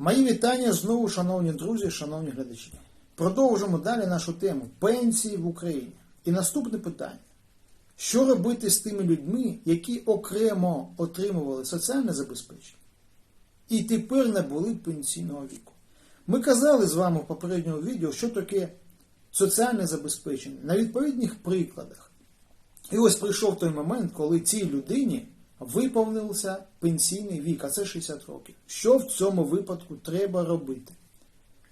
Мої вітання знову, шановні друзі, шановні глядачі. Продовжимо далі нашу тему пенсії в Україні. І наступне питання: що робити з тими людьми, які окремо отримували соціальне забезпечення і тепер не були пенсійного віку? Ми казали з вами в попередньому відео, що таке соціальне забезпечення на відповідних прикладах. І ось прийшов той момент, коли цій людині виповнився пенсійний вік, а це 60 років. Що в цьому випадку треба робити?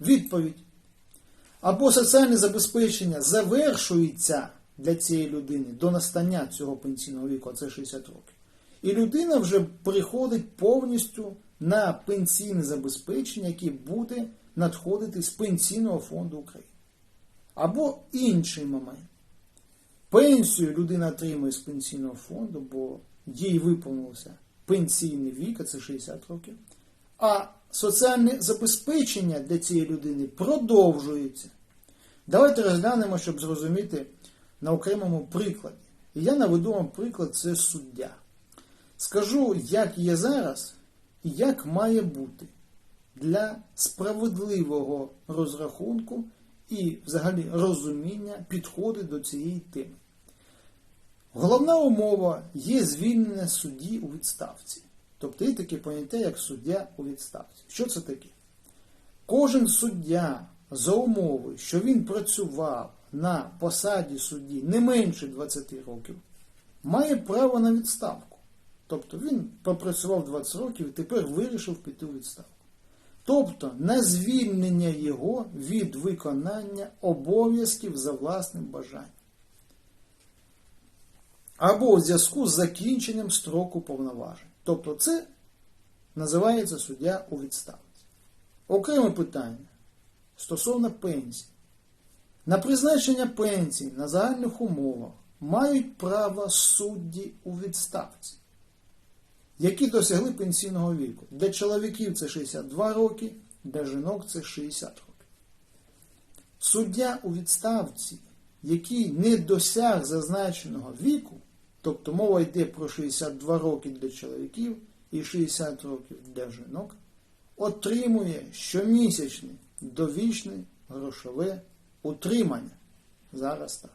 Відповідь. Або соціальне забезпечення завершується для цієї людини до настання цього пенсійного віку, а це 60 років. І людина вже переходить повністю на пенсійне забезпечення, яке буде надходити з Пенсійного фонду України. Або інший момент. Пенсію людина отримує з пенсійного фонду, бо їй виповнився пенсійний вік, а це 60 років. А соціальне забезпечення для цієї людини продовжується. Давайте розглянемо, щоб зрозуміти на окремому прикладі. І я наведу вам приклад це суддя. Скажу, як є зараз і як має бути для справедливого розрахунку і взагалі розуміння підходи до цієї теми. Головна умова є звільнення судді у відставці. Тобто є таке поняття, як суддя у відставці. Що це таке? Кожен суддя за умови, що він працював на посаді судді не менше 20 років, має право на відставку. Тобто він попрацював 20 років і тепер вирішив піти у відставку. Тобто на звільнення його від виконання обов'язків за власним бажанням. Або у зв'язку з закінченням строку повноважень. Тобто це називається суддя у відставці. Окреме питання стосовно пенсій. На призначення пенсій на загальних умовах мають право судді у відставці, які досягли пенсійного віку. Для чоловіків це 62 роки, для жінок це 60 років. Суддя у відставці, який не досяг зазначеного віку, тобто мова йде про 62 роки для чоловіків і 60 років для жінок, отримує щомісячне довічне грошове утримання. Зараз так.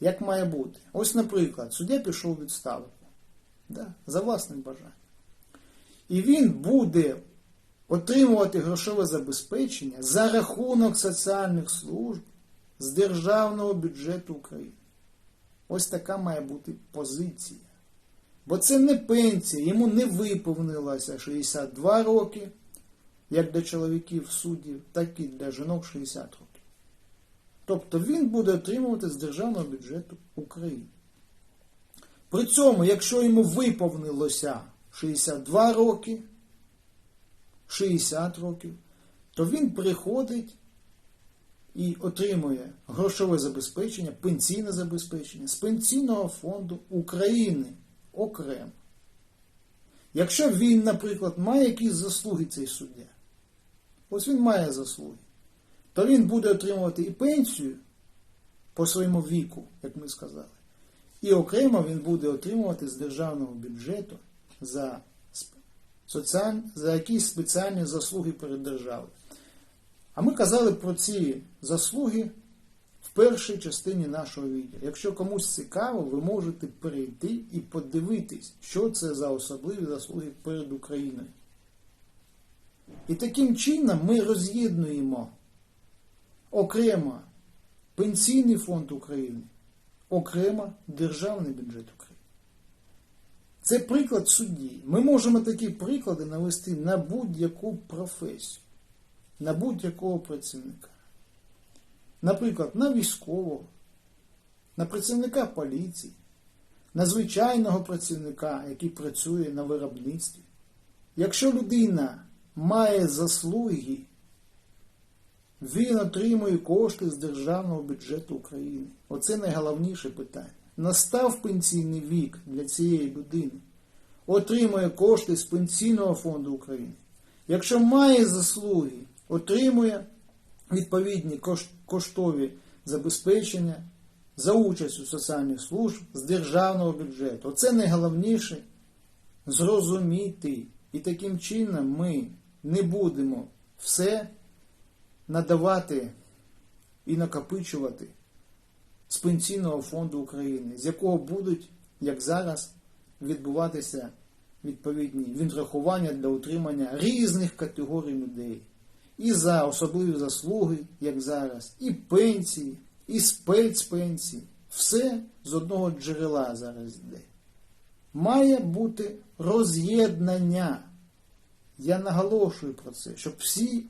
Як має бути? Ось, наприклад, суддя пішов у відставку да, за власним бажанням. І він буде отримувати грошове забезпечення за рахунок соціальних служб з державного бюджету України. Ось така має бути позиція. Бо це не пенсія, йому не виповнилося 62 роки, як для чоловіків суддів, так і для жінок 60 років. Тобто він буде отримувати з державного бюджету України. При цьому, якщо йому виповнилося 62 роки, 60 років, то він приходить і отримує грошове забезпечення, пенсійне забезпечення з Пенсійного фонду України окремо. Якщо він, наприклад, має якісь заслуги цей суддя, ось він має заслуги, то він буде отримувати і пенсію по своєму віку, як ми сказали, і окремо він буде отримувати з державного бюджету за, соціаль... за якісь спеціальні заслуги перед державою. А ми казали про ці заслуги в першій частині нашого відео. Якщо комусь цікаво, ви можете перейти і подивитись, що це за особливі заслуги перед Україною. І таким чином ми роз'єднуємо окремо Пенсійний фонд України, окремо Державний бюджет України. Це приклад судді. Ми можемо такі приклади навести на будь-яку професію, на будь-якого працівника. Наприклад, на військового, на працівника поліції, на звичайного працівника, який працює на виробництві. Якщо людина має заслуги, він отримує кошти з державного бюджету України. Оце найголовніше питання. Настав пенсійний вік для цієї людини, отримує кошти з Пенсійного фонду України. Якщо має заслуги, отримує відповідні коштові забезпечення за участю соціальних служб з державного бюджету. Оце найголовніше зрозуміти. І таким чином ми не будемо все надавати і накопичувати з Пенсійного фонду України, з якого будуть, як зараз, відбуватися відповідні відрахування для утримання різних категорій людей. І за особливі заслуги, як зараз, і пенсії, і спецпенсії. Все з одного джерела зараз йде. Має бути роз'єднання. Я наголошую про це, щоб всі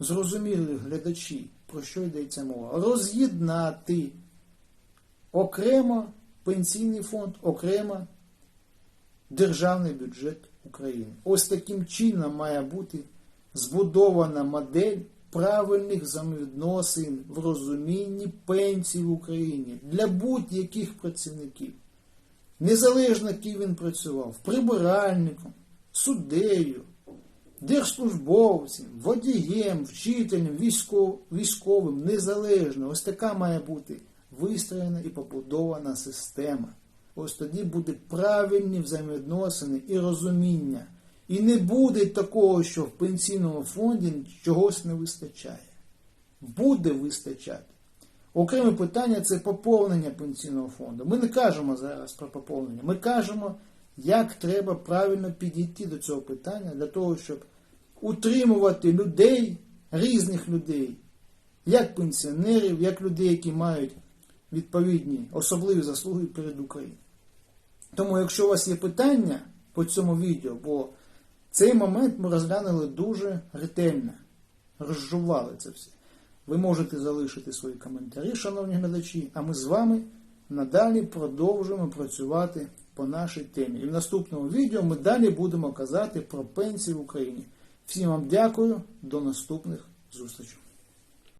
зрозуміли глядачі, про що йдеться мова. Роз'єднати окремо пенсійний фонд, окремо державний бюджет України. Ось таким чином має бути збудована модель правильних взаємовідносин в розумінні пенсій в Україні для будь-яких працівників. Незалежно ким він працював, прибиральником, суддею, держслужбовцем, водієм, вчителем, військов- військовим, незалежно. Ось така має бути вистроєна і побудована система. Ось тоді буде правильні взаємовідносини і розуміння. І не буде такого, що в пенсійному фонді чогось не вистачає. Буде вистачати. Окреме питання це поповнення пенсійного фонду. Ми не кажемо зараз про поповнення. Ми кажемо, як треба правильно підійти до цього питання для того, щоб утримувати людей, різних людей, як пенсіонерів, як людей, які мають відповідні особливі заслуги перед Україною. Тому, якщо у вас є питання по цьому відео, бо цей момент ми розглянули дуже ретельно, розжували це все. Ви можете залишити свої коментарі, шановні глядачі, а ми з вами надалі продовжуємо працювати по нашій темі. І в наступному відео ми далі будемо казати про пенсії в Україні. Всім вам дякую, до наступних зустрічей.